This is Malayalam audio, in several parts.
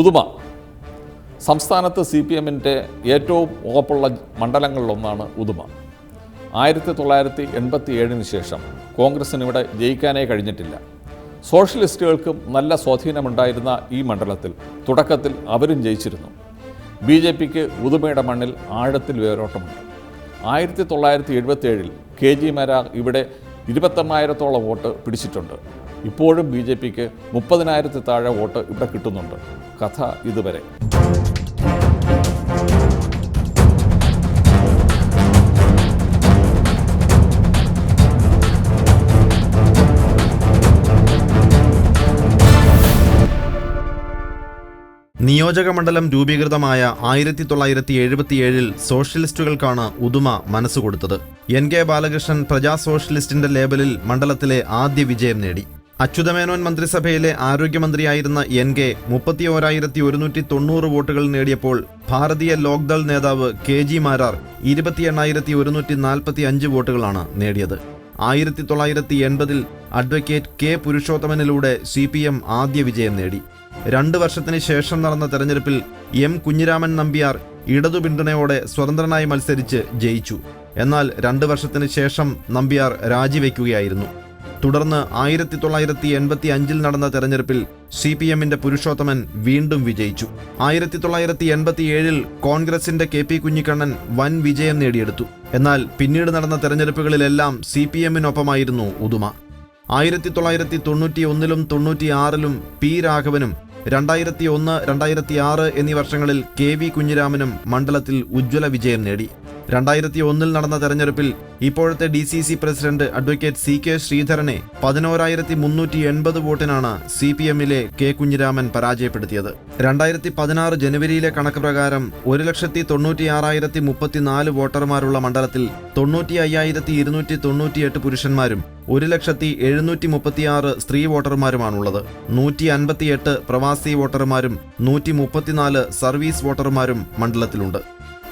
ഉദുമ സംസ്ഥാനത്ത് സി പി എമ്മിന്റെ ഏറ്റവും ഉറപ്പുള്ള മണ്ഡലങ്ങളിലൊന്നാണ് ഉദുമ ആയിരത്തി തൊള്ളായിരത്തി എൺപത്തി ഏഴിന് ശേഷം കോൺഗ്രസിന് ഇവിടെ ജയിക്കാനേ കഴിഞ്ഞിട്ടില്ല. സോഷ്യലിസ്റ്റുകൾക്കും നല്ല സ്വാധീനമുണ്ടായിരുന്ന ഈ മണ്ഡലത്തിൽ തുടക്കത്തിൽ അവരും ജയിച്ചിരുന്നു. ബി ജെ പിക്ക് ഉദുമയുടെ മണ്ണിൽ ആഴത്തിൽ വേരോട്ടമുണ്ട്. ആയിരത്തി തൊള്ളായിരത്തി എഴുപത്തി ഏഴിൽ കെ ജി മാരാർ ഇവിടെ ഇരുപത്തെണ്ണായിരത്തോളം വോട്ട് പിടിച്ചിട്ടുണ്ട്. ഇപ്പോഴും ബി ജെ പിക്ക് മുപ്പതിനായിരത്തി താഴെ വോട്ട് ഇവിടെ കിട്ടുന്നുണ്ട്. കഥ ഇതുവരെ. നിയോജക മണ്ഡലം രൂപീകൃതമായ ആയിരത്തി തൊള്ളായിരത്തി എഴുപത്തിയേഴിൽ സോഷ്യലിസ്റ്റുകൾക്കാണ് ഉദുമ മനസ്സുകൊടുത്തത്. എൻ കെ ബാലകൃഷ്ണൻ പ്രജാ സോഷ്യലിസ്റ്റിന്റെ ലേബലിൽ മണ്ഡലത്തിലെ ആദ്യ വിജയം നേടി. അച്യുതമേനോൻ മന്ത്രിസഭയിലെ ആരോഗ്യമന്ത്രിയായിരുന്ന എൻ കെ മുപ്പത്തിയോരായിരത്തി ഒരുന്നൂറ്റി തൊണ്ണൂറ് വോട്ടുകൾ നേടിയപ്പോൾ ഭാരതീയ ലോക്ദൾ നേതാവ് കെ ജി മാരാർ ഇരുപത്തി എണ്ണായിരത്തി ഒരുന്നൂറ്റി നാൽപ്പത്തി അഞ്ച് വോട്ടുകളാണ് നേടിയത്. ആയിരത്തി തൊള്ളായിരത്തി എൺപതിൽ അഡ്വക്കേറ്റ് കെ പുരുഷോത്തമനിലൂടെ സി പി എം ആദ്യ വിജയം നേടി. രണ്ട് വർഷത്തിന് ശേഷം നടന്ന തെരഞ്ഞെടുപ്പിൽ എം കുഞ്ഞിരാമൻ നമ്പ്യാർ ഇടതു പിന്തുണയോടെ സ്വതന്ത്രനായി മത്സരിച്ച് ജയിച്ചു. എന്നാൽ രണ്ട് വർഷത്തിന് ശേഷം നമ്പ്യാർ രാജിവെക്കുകയായിരുന്നു. തുടർന്ന് ആയിരത്തി തൊള്ളായിരത്തി എൺപത്തി അഞ്ചിൽ നടന്ന തെരഞ്ഞെടുപ്പിൽ സി പി എമ്മിന്റെ പുരുഷോത്തമൻ വീണ്ടും വിജയിച്ചു. ആയിരത്തി തൊള്ളായിരത്തി എൺപത്തി ഏഴിൽ കോൺഗ്രസിന്റെ കെ പി കുഞ്ഞിക്കണ്ണൻ വൻ വിജയം നേടിയെടുത്തു. എന്നാൽ പിന്നീട് നടന്ന തെരഞ്ഞെടുപ്പുകളിലെല്ലാം സി പി എമ്മിനൊപ്പമായിരുന്നു ഉദുമ. ആയിരത്തി തൊള്ളായിരത്തി തൊണ്ണൂറ്റി ഒന്നിലും തൊണ്ണൂറ്റി ആറിലും പി രാഘവനും രണ്ടായിരത്തി ഒന്ന് രണ്ടായിരത്തി ആറ് എന്നീ വർഷങ്ങളിൽ കെ വി കുഞ്ഞിരാമനും മണ്ഡലത്തിൽ ഉജ്ജ്വല വിജയം നേടി. രണ്ടായിരത്തി ഒന്നിൽ നടന്ന തെരഞ്ഞെടുപ്പിൽ ഇപ്പോഴത്തെ D C C president advocate C K ശ്രീധരനെ പതിനോരായിരത്തി മുന്നൂറ്റി എൺപത് വോട്ടിനാണ് സി പി എമ്മിലെ കെ കുഞ്ഞിരാമൻ പരാജയപ്പെടുത്തിയത്. രണ്ടായിരത്തി പതിനാറ് ജനുവരിയിലെ കണക്ക് പ്രകാരം ഒരു ലക്ഷത്തി തൊണ്ണൂറ്റി ആറായിരത്തി മുപ്പത്തിനാല് വോട്ടർമാരുള്ള മണ്ഡലത്തിൽ തൊണ്ണൂറ്റി അയ്യായിരത്തി ഇരുന്നൂറ്റി തൊണ്ണൂറ്റിയെട്ട് പുരുഷന്മാരും ഒരു ലക്ഷത്തി എഴുന്നൂറ്റി മുപ്പത്തിയാറ് സ്ത്രീ വോട്ടർമാരുമാണുള്ളത്. നൂറ്റി അൻപത്തിയെട്ട് പ്രവാസി വോട്ടർമാരും നൂറ്റി മുപ്പത്തിനാല് സർവീസ് വോട്ടർമാരും മണ്ഡലത്തിലുണ്ട്.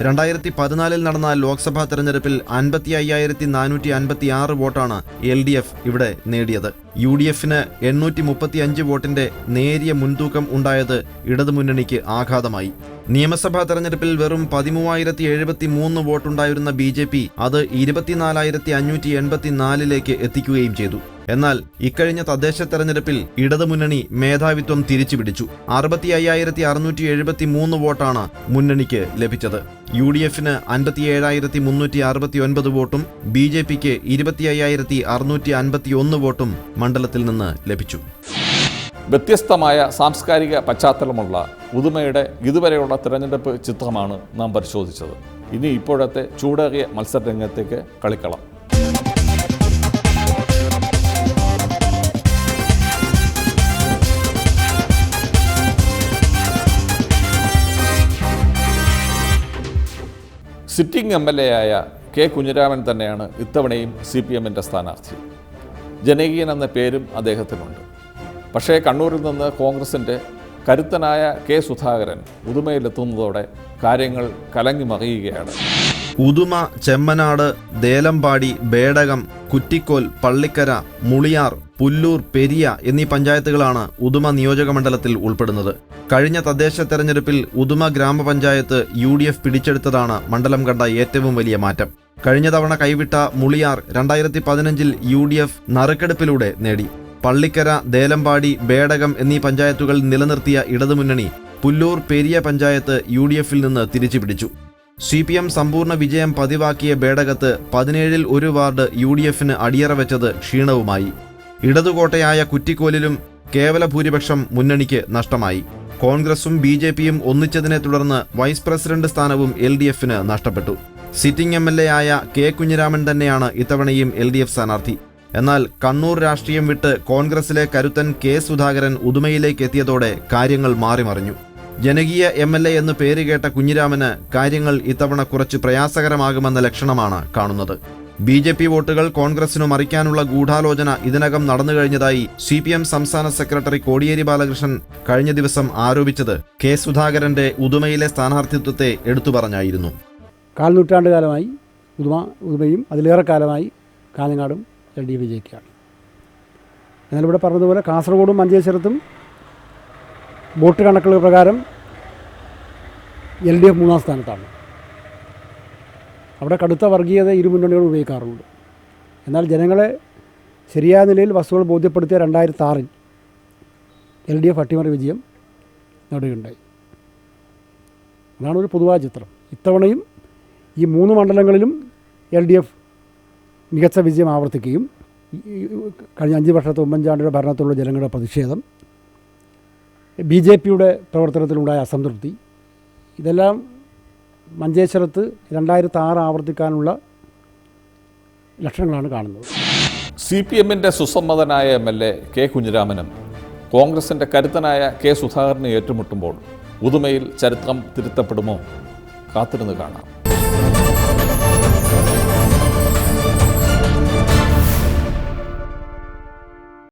രണ്ടായിരത്തി പതിനാലിൽ നടന്ന ലോക്സഭാ തെരഞ്ഞെടുപ്പിൽ അൻപത്തി അയ്യായിരത്തി നാനൂറ്റി അൻപത്തി ആറ് വോട്ടാണ് എൽ ഡി എഫ് ഇവിടെ നേടിയത്. യു ഡി എഫിന് എണ്ണൂറ്റി മുപ്പത്തി അഞ്ച് വോട്ടിന്റെ നേരിയ മുൻതൂക്കം ഉണ്ടായത് ഇടതുമുന്നണിക്ക് ആഘാതമായി. നിയമസഭാ തെരഞ്ഞെടുപ്പിൽ വെറും പതിമൂവായിരത്തി എഴുപത്തി മൂന്ന് വോട്ടുണ്ടായിരുന്ന ബി ജെ പി അത് ഇരുപത്തിനാലായിരത്തി അഞ്ഞൂറ്റി എൺപത്തിനാലിലേക്ക് എത്തിക്കുകയും ചെയ്തു. എന്നാൽ ഇക്കഴിഞ്ഞ തദ്ദേശ തെരഞ്ഞെടുപ്പിൽ ഇടതുമുന്നണി മേധാവിത്വം തിരിച്ചുപിടിച്ചു. അറുപത്തി അയ്യായിരത്തി അറുന്നൂറ്റി എഴുപത്തി മൂന്ന് വോട്ടാണ് മുന്നണിക്ക് ലഭിച്ചത്. യു ഡി എഫിന് അൻപത്തി ഏഴായിരത്തി മുന്നൂറ്റി അറുപത്തി ഒൻപത് വോട്ടും ബി ജെ പിക്ക് ഇരുപത്തി അയ്യായിരത്തി അറുന്നൂറ്റി അൻപത്തി ഒന്ന് വോട്ടും മണ്ഡലത്തിൽ നിന്ന് ലഭിച്ചു. വ്യത്യസ്തമായ സാംസ്കാരിക പശ്ചാത്തലമുള്ള പുതുമയുടെ ഇതുവരെയുള്ള തിരഞ്ഞെടുപ്പ് ചിത്രമാണ് നാം പരിശോധിച്ചത്. ഇനി ഇപ്പോഴത്തെ ചൂടേറിയ മത്സരരംഗത്തേക്ക് കളിക്കളം. സിറ്റിംഗ് എം എൽ എ ആയ കെ കുഞ്ഞിരാമൻ തന്നെയാണ് ഇത്തവണയും സി പി എമ്മിന്റെ സ്ഥാനാർത്ഥി. ജനകീയൻ എന്ന പേരും അദ്ദേഹത്തിനുണ്ട്. പക്ഷേ കണ്ണൂരിൽ നിന്ന് കോൺഗ്രസിന്റെ കരുത്തനായ കെ സുധാകരൻ ഉദുമയിലെത്തുന്നതോടെ കാര്യങ്ങൾ കലങ്ങി മറിയുകയാണ്. ഉദുമ ചെമ്മനാട് ദേലമ്പാടി ബേടകം കുറ്റിക്കോൽ പള്ളിക്കര മുളിയാർ പുല്ലൂർ പെരിയ എന്നീ പഞ്ചായത്തുകളാണ് ഉദുമ നിയോജക മണ്ഡലത്തിൽ ഉൾപ്പെടുന്നത്. കഴിഞ്ഞ തദ്ദേശ തെരഞ്ഞെടുപ്പിൽ ഉദുമ ഗ്രാമപഞ്ചായത്ത് യു ഡി എഫ് പിടിച്ചെടുത്തതാണ് മണ്ഡലം കണ്ട ഏറ്റവും വലിയ മാറ്റം. കഴിഞ്ഞ തവണ കൈവിട്ട മുളിയാർ രണ്ടായിരത്തി പതിനഞ്ചിൽ യു ഡി എഫ് നറുക്കെടുപ്പിലൂടെ നേടി. പള്ളിക്കര ദേലമ്പാടി ബേടകം എന്നീ പഞ്ചായത്തുകൾ നിലനിർത്തിയ ഇടതുമുന്നണി പുല്ലൂർ പെരിയ പഞ്ചായത്ത് യു ഡി എഫിൽ നിന്ന് തിരിച്ചുപിടിച്ചു. സി പി എം സമ്പൂർണ വിജയം പതിവാക്കിയ ബേടകത്ത് പതിനേഴിൽ ഒരു വാർഡ് യു ഡി എഫിന് അടിയറ വെച്ചത് ക്ഷീണവുമായി. ഇടതുകോട്ടയായ കുറ്റിക്കോലിലും കേവല ഭൂരിപക്ഷം മുന്നണിക്ക് നഷ്ടമായി. കോൺഗ്രസും ബി ജെ പിയും ഒന്നിച്ചതിനെ തുടർന്ന് വൈസ് പ്രസിഡന്റ് സ്ഥാനവും എൽ ഡി എഫിന് നഷ്ടപ്പെട്ടു. സിറ്റിംഗ് എം എൽ എ ആയ കെ കുഞ്ഞിരാമൻ തന്നെയാണ് ഇത്തവണയും എൽ ഡി എഫ് സ്ഥാനാർത്ഥി. എന്നാൽ കണ്ണൂർ രാഷ്ട്രീയം വിട്ട് കോൺഗ്രസിലെ കരുത്തൻ കെ സുധാകരൻ ഉദുമയിലേക്ക് എത്തിയതോടെ കാര്യങ്ങൾ മാറിമറിഞ്ഞു. ജനകീയ എം എൽ എ എന്ന് പേരുകേട്ട കുഞ്ഞിരാമന് കാര്യങ്ങൾ ഇത്തവണ കുറച്ച് പ്രയാസകരമാകുമെന്ന ലക്ഷണമാണ് കാണുന്നത്. ബി ജെ പി വോട്ടുകൾ കോൺഗ്രസിനു മറിക്കാനുള്ള ഗൂഢാലോചന ഇതിനകം നടന്നു കഴിഞ്ഞതായി സി പി എം സംസ്ഥാന സെക്രട്ടറി കോടിയേരി ബാലകൃഷ്ണൻ കഴിഞ്ഞ ദിവസം ആരോപിച്ചത് കെ സുധാകരന്റെ ഉദുമയിലെ സ്ഥാനാർത്ഥിത്വത്തെ എടുത്തു പറഞ്ഞായിരുന്നു. കാൽ നൂറ്റാണ്ട് കാലമായി ഉദുമ ഉദുമയും അതിലേറെ കാലമായി കാലങ്ങാടും എൽ ഡി വിജയിക്കുകയാണ് എന്നാൽ ഇവിടെ പറഞ്ഞതുപോലെ കാസർഗോഡും മഞ്ചേശ്വരത്തും വോട്ട് കണക്കുകൾ പ്രകാരം എൽ ഡി എഫ് മൂന്നാം സ്ഥാനത്താണ്. അവിടെ കടുത്ത വർഗീയത ഇരു മുന്നണികളും ഉപയോഗിക്കാറുണ്ട്. എന്നാൽ ജനങ്ങളെ ശരിയായ നിലയിൽ വസ്തുക്കൾ ബോധ്യപ്പെടുത്തിയ രണ്ടായിരത്തി ആറിൽ എൽ ഡി എഫ് അട്ടിമറി വിജയം നേടുകയുണ്ടായി. അതാണ് ഒരു പൊതുവായ ചിത്രം. ഇത്തവണയും ഈ മൂന്ന് മണ്ഡലങ്ങളിലും എൽ ഡി എഫ് മികച്ച വിജയം ആവർത്തിക്കുകയും കഴിഞ്ഞ അഞ്ച് വർഷത്തെ ഉമ്മൻചാണ്ടിയുടെ ഭരണത്തിലുള്ള ജനങ്ങളുടെ പ്രതിഷേധം ബി ജെ പിയുടെ പ്രവർത്തനത്തിലുണ്ടായ അസംതൃപ്തി. ഇതെല്ലാം മഞ്ചേശ്വരത്ത് രണ്ടായിരത്തി ആറ് ആവർത്തിക്കാനുള്ള ലക്ഷണങ്ങളാണ് കാണുന്നത്. സി പി എമ്മിന്റെ സുസമ്മതനായ എം എൽ എ കെ കുഞ്ഞിരാമനും കോൺഗ്രസിന്റെ കരുത്തനായ കെ സുധാകരനെ ഏറ്റുമുട്ടുമ്പോൾ ഉദുമയിൽ ചരിത്രം തിരുത്തപ്പെടുമോ കാത്തിരുന്ന് കാണാം.